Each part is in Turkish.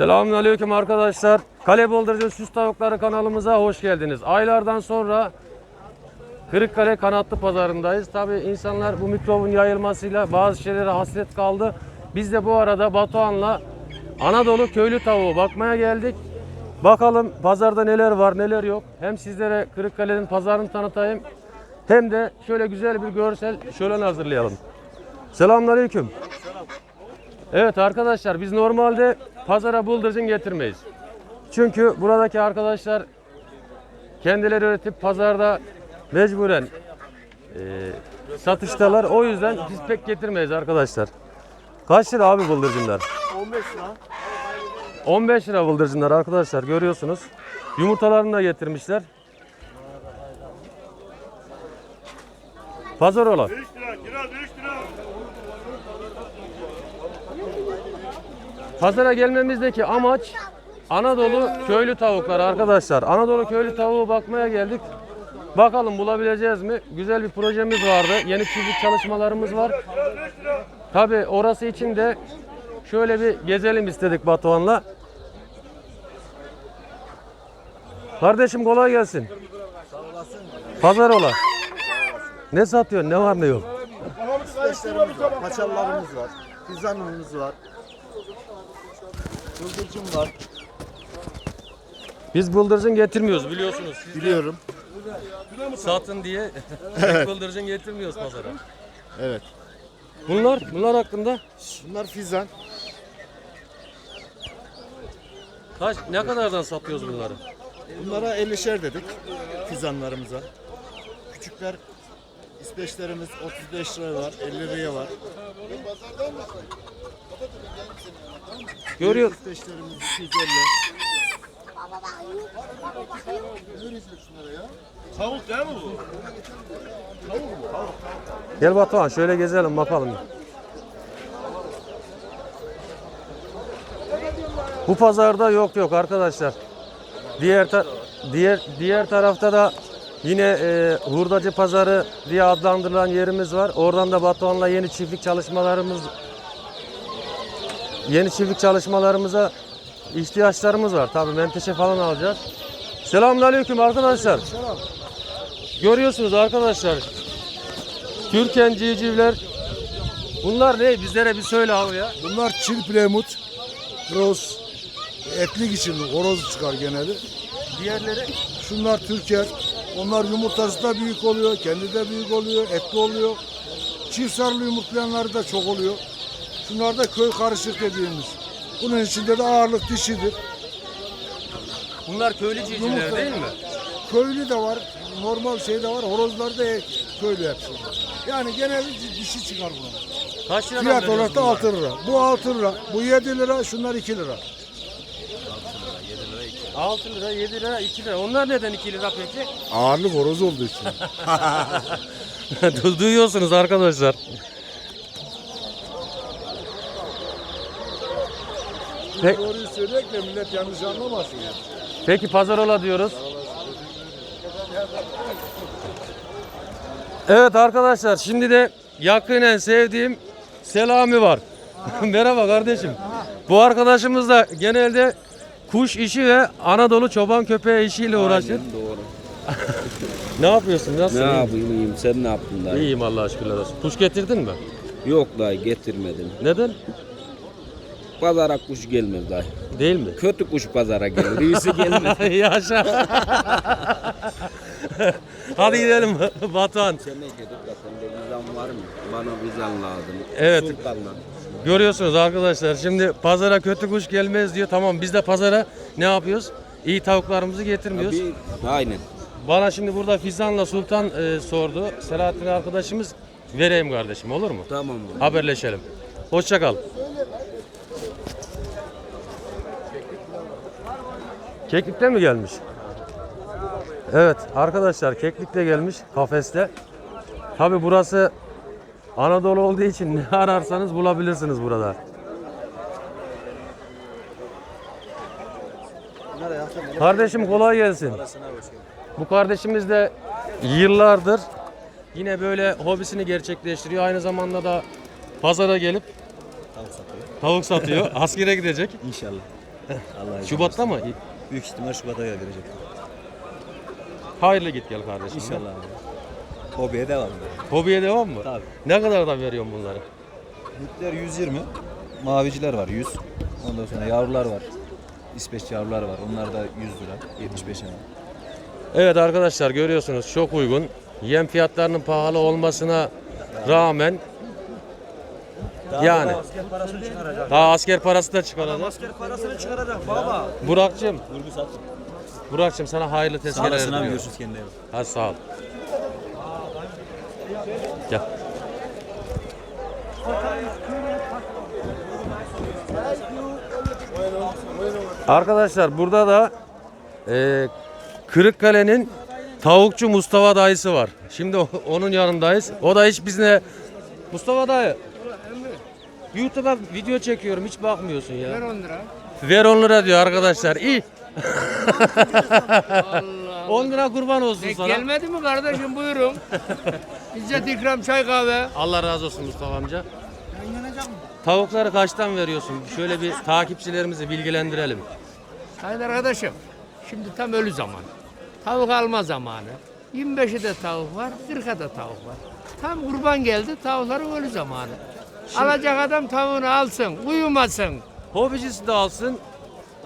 Selamünaleyküm arkadaşlar. Kale Bıldırcın Süs Tavukları kanalımıza hoş geldiniz. Aylardan sonra Kırıkkale Kanatlı Pazarındayız. Tabi insanlar bu mikrobun yayılmasıyla bazı şeylere hasret kaldı. Biz de bu arada Batuhan'la Anadolu köylü tavuğu bakmaya geldik. Bakalım pazarda neler var neler yok. Hem sizlere Kırıkkale'nin pazarını tanıtayım. Hem de şöyle güzel bir görsel şölen hazırlayalım. Selamünaleyküm. Evet arkadaşlar biz normalde pazara bıldırcın getirmeyiz. Çünkü buradaki arkadaşlar kendileri üretip pazarda mecburen e, satıştalar. O yüzden biz pek getirmeyiz arkadaşlar. Kaç lira abi bıldırcınlar? 15 lira. 15 lira bıldırcınlar arkadaşlar görüyorsunuz. Yumurtalarını da getirmişler. Pazar ola. 3 lira, kira 3 lira. Pazara gelmemizdeki amaç Anadolu köylü tavuklar arkadaşlar. Anadolu köylü tavuğu bakmaya geldik. Bakalım bulabileceğiz mi? Güzel bir projemiz vardı. Yeni çiftlik çalışmalarımız var. Tabi orası için de şöyle bir gezelim istedik Batuhan'la. Kardeşim kolay gelsin. Pazar ola. Ne satıyorsun? Ne var ne yok? Paçalarımız var, pizzanımız var, bıldırcın var. Biz bıldırcın getirmiyoruz biliyorsunuz. Biliyorum. Satın diye bıldırcın getirmiyoruz pazara. Evet. Bunlar, bunlar hakkında Bunlar fizan. kaç, ne kadardan satıyoruz bunları? Bunlara 50'şer dedik fizanlarımıza. Küçükler İsveçlerimiz 35 liraya var, 50 liraya var. Görüyor. İsveçlerimiz 250. Tavuk değil mi bu? Gel Batuhan şöyle gezelim bakalım. Bu pazarda yok yok arkadaşlar. Diğer ta- diğer diğer tarafta da yine e, hurdacı pazarı diye adlandırılan yerimiz var. Oradan da Batuhan'la yeni çiftlik çalışmalarımız yeni çiftlik çalışmalarımıza ihtiyaçlarımız var. Tabii menteşe falan alacağız. Selamünaleyküm arkadaşlar. Görüyorsunuz arkadaşlar. Türken civcivler. Bunlar ne? Bizlere bir söyle abi ya. Bunlar Çin Plymouth, Cross, etlik için horoz çıkar geneli. Diğerleri Şunlar Türker, onlar yumurtası da büyük oluyor, kendi de büyük oluyor, etli oluyor. Çift sarılı yumurtlayanları da çok oluyor. Şunlar da köy karışık dediğimiz. Bunun içinde de ağırlık dişidir. bunlar köylü civcivler Yumurta- değil mi? Köylü de var, normal şey de var, horozlar da köylü hepsi. Yani genelde dişi çıkar buna. Kaç liradan Fiyat olarak da bunları? 6 lira. Bu 6 lira, bu 7 lira, şunlar 2 lira. 6 lira, 7 lira, 2 lira. Onlar neden 2 lira peki? Ağırlık horoz olduğu için. Du- Duyuyorsunuz arkadaşlar. Pe- Doğruyu söyleyek de millet yanlış anlamasın. Peki pazar ola diyoruz. Evet arkadaşlar şimdi de yakinen sevdiğim Selami var. Merhaba kardeşim. Bu arkadaşımız da genelde kuş işi ve Anadolu çoban köpeği işiyle uğraşır. Doğru. Ne yapıyorsun? Nasılsın? Ne İyi- yapayım iyiyim sen ne yaptın dayı? İyiyim Allah'a şükürler olsun. Kuş getirdin mi? Yok dayı getirmedim. Neden? Pazara kuş gelmez dayı. Değil mi? Kötü kuş pazara gelir. İyisi gelmez. Yaşa. Hadi gidelim Batuhan. vizan var mı? Bana vizan lazım. Evet. Sultan'dan. Görüyorsunuz arkadaşlar şimdi pazara kötü kuş gelmez diyor. Tamam biz de pazara ne yapıyoruz? İyi tavuklarımızı getirmiyoruz. Bir, aynen. Bana şimdi burada Fizan'la Sultan e, sordu. Selahattin arkadaşımız vereyim kardeşim olur mu? Tamam? Haberleşelim. Hoşça kal. Keklik'te mi gelmiş? Evet arkadaşlar Keklik'te gelmiş kafeste. Tabi burası Anadolu olduğu için ne ararsanız bulabilirsiniz burada. Kardeşim kolay gelsin. Bu kardeşimiz de yıllardır yine böyle hobisini gerçekleştiriyor. Aynı zamanda da pazara gelip tavuk satıyor. Askere gidecek. İnşallah. Allah Şubat'ta mı? Büyük ihtimal Şubat'a gelecek. Hayırlı git gel kardeşim. İnşallah abi. Hobiye devam. Hobiye devam mı? Tabii. Ne kadar da veriyorsun bunları? Büyükler 120. Maviciler var 100. Ondan sonra yavrular var. İsveç yavrular var. Onlar da 100 lira. 75 lira. Evet arkadaşlar görüyorsunuz çok uygun. Yem fiyatlarının pahalı olmasına rağmen yani Asker parasını çıkaracak. daha asker parası da çıkaracak. Asker parasını çıkaracak baba. Burak'cığım, Vurgu sat. Burak'cığım sana hayırlı Sağ tezkereler olasın abi diliyorum. görüşürüz kendine. Hadi sağ ol. Gel. Arkadaşlar burada da e, Kırıkkale'nin tavukçu Mustafa dayısı var. Şimdi onun yanındayız. O da hiç bizle Mustafa dayı YouTube'a video çekiyorum hiç bakmıyorsun ya. Ver 10 lira. Ver 10 lira diyor arkadaşlar. İyi. 10 lira kurban olsun E, sana. gelmedi mi kardeşim buyurun. İzzet ikram çay kahve. Allah razı olsun Mustafa amca. Tavukları kaçtan veriyorsun? Şöyle bir takipçilerimizi bilgilendirelim. Sayın arkadaşım şimdi tam ölü zaman. Tavuk alma zamanı. 25'i de tavuk var, 40'a da tavuk var. Tam kurban geldi tavukların ölü zamanı. Alacak adam tavuğunu alsın, uyumasın. Hobicisi de alsın,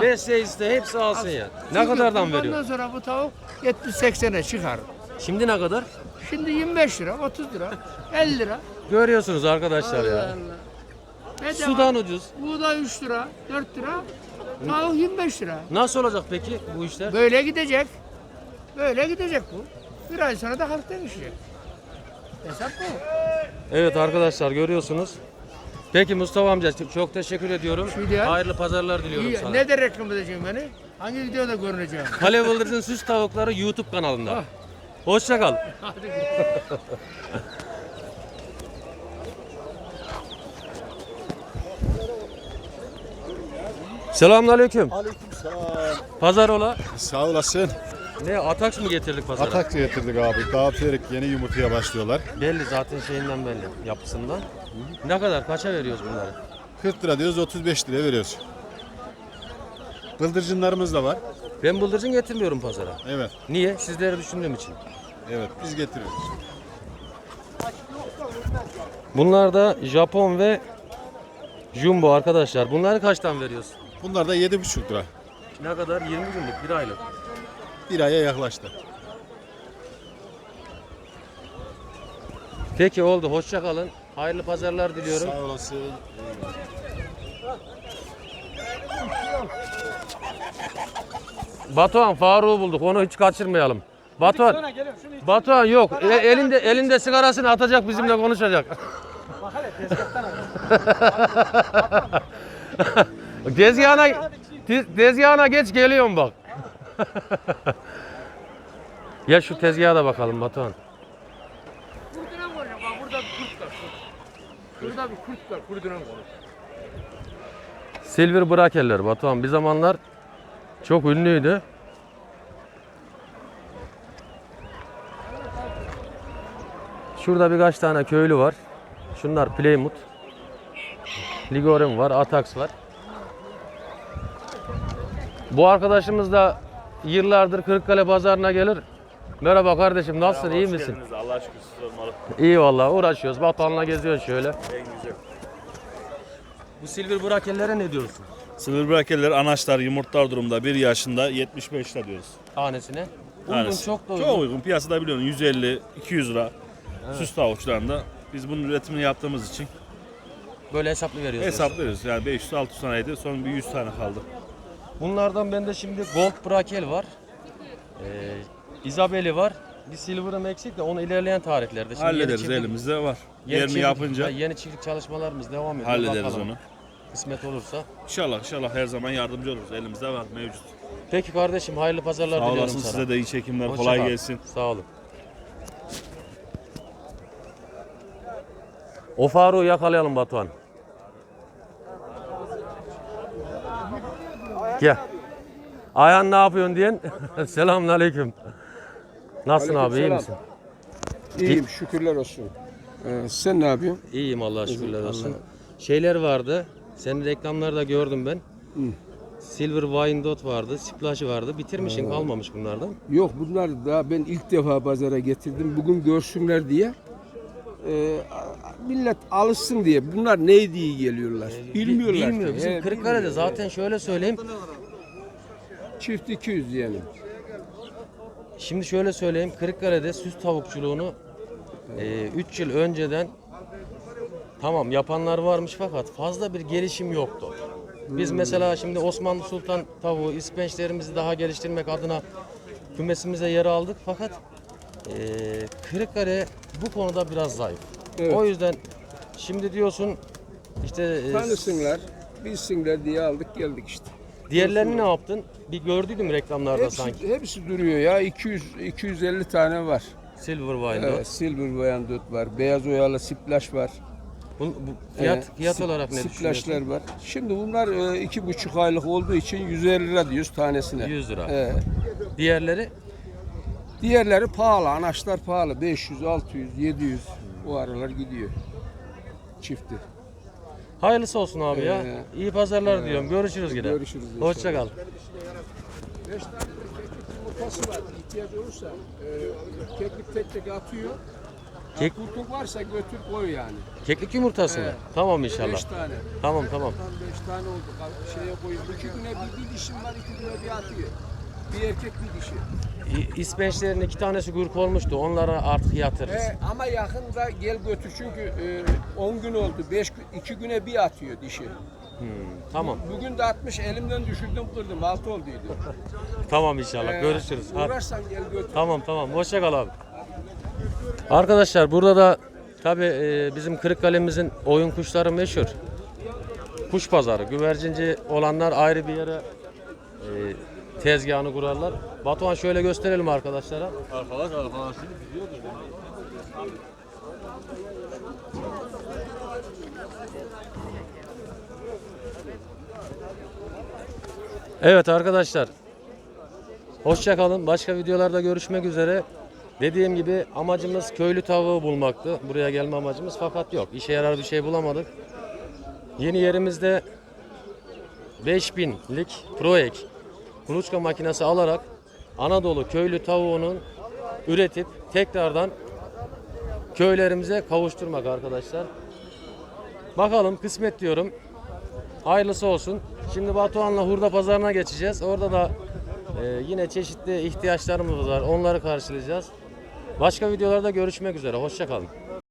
besleyicisi de hepsi alsın ya. Ne Çünkü kadardan kurbandan veriyor? sonra bu tavuk 70-80'e çıkar. Şimdi ne kadar? Şimdi 25 lira, 30 lira, 50 lira. Görüyorsunuz arkadaşlar ya. Allah. Ne Sudan ucuz. Buğday 3 lira, 4 lira, tavuk 25 lira. Nasıl olacak peki bu işler? Böyle gidecek. Böyle gidecek bu. Bir ay sonra da halk değişecek. Evet arkadaşlar görüyorsunuz. Peki Mustafa amca çok teşekkür ediyorum. Değil. Hayırlı pazarlar diliyorum İyi, sana. ne de reklam edeceğim beni? Hangi videoda görüneceğim? Kale Bıldırcın Süs Tavukları YouTube kanalında. Ah. Hoşça kal. Hadi Selamünaleyküm. Aleykümselam. Pazar ola. Sağ olasın. Ne ataks mı getirdik pazara? Atak getirdik abi. Daha Ferik yeni yumurtaya başlıyorlar. Belli zaten şeyinden belli yapısından. Ne kadar kaça veriyoruz bunları? 40 lira diyoruz 35 liraya veriyoruz. Bıldırcınlarımız da var. Ben bıldırcın getirmiyorum pazara. Evet. Niye? Sizleri düşündüğüm için. Evet biz getiriyoruz. Bunlar da Japon ve Jumbo arkadaşlar. Bunları kaçtan veriyorsun? Bunlar da 7,5 lira. Ne kadar? 20 günlük, bir aylık. Bir aya yaklaştı. Peki oldu. Hoşça kalın. Hayırlı pazarlar diliyorum. Sağ olasın. Batuhan Faruk'u bulduk. Onu hiç kaçırmayalım. Batuhan. Batuhan yok. E- elinde elinde sigarasını atacak bizimle konuşacak. Tezgahına te- tezgahına geç geliyorum bak. Ya şu tezgaha da bakalım Batuhan. Kurduran konuş. Bak burada bir kurt var. kurt. Burada bir kurt var. Kurduran konuş. Silver Brakeller Batuhan bir zamanlar çok ünlüydü. Şurada birkaç tane köylü var. Şunlar Plymouth. Ligoren var, Atax var. Bu arkadaşımız da yıllardır Kırıkkale pazarına gelir. Merhaba kardeşim nasılsın iyi misin? Allah şükür siz sormalı. İyi vallahi uğraşıyoruz. Batuhan'la geziyoruz şöyle. En güzel. Bu Silver Brakellere ne diyorsun? Sınır brakeller anaçlar yumurtlar durumda 1 yaşında 75 lira diyoruz. Tanesine. Uygun Tanesi. çok da uygun. Çok uygun. Piyasada biliyorsun 150 200 lira. Süs tavukçularında biz bunun üretimini yaptığımız için Böyle hesaplı veriyorsunuz. hesaplıyoruz. Yani 500 600 taneydi. Son bir 100 tane kaldı. Bunlardan bende şimdi Gold Brakel var. Ee, Isabel'i var. Bir Silver'ım eksik de onu ilerleyen tarihlerde. Şimdi yeni Hallederiz çiftlik- elimizde var. yeni Yerini çiftlik- yapınca ha, yeni çiftlik çalışmalarımız devam ediyor. hallederiz Bakalım. onu. Kısmet olursa. İnşallah inşallah her zaman yardımcı oluruz. Elimizde var mevcut. Peki kardeşim hayırlı pazarlar Sağ diliyorum olasın sana. size de iyi çekimler. Hoşça Kolay kal. gelsin. Sağ olun. O Faruk'u yakalayalım Batuhan. Gel. Ayhan ne yapıyorsun diyen. Selamünaleyküm. Nasılsın abi iyi misin? İyiyim şükürler olsun. Ee, sen ne yapıyorsun? İyiyim Allah'a şükürler olsun. Şeyler vardı. Senin reklamları da gördüm ben. Silver Wyandotte vardı, Splash vardı. Bitirmişsin kalmamış bunlardan. Yok bunlar daha ben ilk defa pazara getirdim. Bugün görsünler diye. Ee, millet alışsın diye. Bunlar ne diye geliyorlar. Bilmiyorlar. Bilmiyor. Bizim He, Kırıkkale'de bilmiyor. zaten şöyle söyleyeyim. Çift 200 yani. Şimdi şöyle söyleyeyim. Kırıkkale'de süs tavukçuluğunu 3 yıl önceden tamam yapanlar varmış fakat fazla bir gelişim yoktu. Biz mesela şimdi Osmanlı Sultan tavuğu, ispençlerimizi daha geliştirmek adına kümesimize yer aldık fakat e, Kırıkkale bu konuda biraz zayıf. Evet. O yüzden şimdi diyorsun işte e, Tanısınlar, bilsinler diye aldık geldik işte. diğerlerini ne yaptın? Bir gördüydüm reklamlarda Hepsi, sanki. hepsi duruyor ya. 200 250 tane var. Silver Wyandotte. Evet, Silver Wyandotte var. Beyaz oyalı Splash var. Bu, bu fiyat Ee, fiyat olarak ne düşünüyorsun? Var. Şimdi bunlar e, iki buçuk aylık olduğu için 150 lira diyoruz tanesine. 100 lira. Ee, Diğerleri diğerleri pahalı. Anaçlar pahalı. 500, 600, 700 o aralar gidiyor. Çifti. hayırlısı olsun abi ya. Ee, İyi pazarlar diyorum. Görüşürüz yine. Görüşürüz inşallah. Hoşça kal. 5 tane keklik yumurtası var. İhtiyaç olursa e, keklik tek tek atıyor. Kek- Kurtuk varsa götür koy yani. Keklik yumurtası mı? Evet. Tamam inşallah. 5 tane. Tamam tamam. 5 tane oldu. Şeye koyuyor. İki güne bir, bir dişim var, iki güne bir atıyor. Bir erkek bir dişi. İ- iki tanesi gürk olmuştu. Onlara artık yatırırız. He, ama yakında gel götür çünkü 10 gün oldu. 5 2 güne bir atıyor dişi. Tamam. Bugün de atmış elimden düşürdüm kırdım. 6 olduydu. Tamam inşallah. He, Görüşürüz. Hadi. Uğrarsan gel götür. Tamam tamam. Hoşça kal abi. Arkadaşlar burada da tabi bizim Kırıkkale'mizin oyun kuşları meşhur. Kuş pazarı. Güvercinci olanlar ayrı bir yere e, tezgahını kurarlar. Batuhan şöyle gösterelim arkadaşlara. Arkadaş arkadaş. Evet arkadaşlar. Hoşça kalın. Başka videolarda görüşmek üzere. Dediğim gibi amacımız köylü tavuğu bulmaktı. Buraya gelme amacımız fakat yok. İşe yarar bir şey bulamadık. Yeni yerimizde 5000'lik ProEk kuluçka makinesi alarak Anadolu köylü tavuğunun üretip tekrardan köylerimize kavuşturmak arkadaşlar. Bakalım kısmet diyorum. Hayırlısı olsun. Şimdi Batuhan'la hurda pazarına geçeceğiz. Orada da e, yine çeşitli ihtiyaçlarımız var. Onları karşılayacağız. Başka videolarda görüşmek üzere. Hoşçakalın.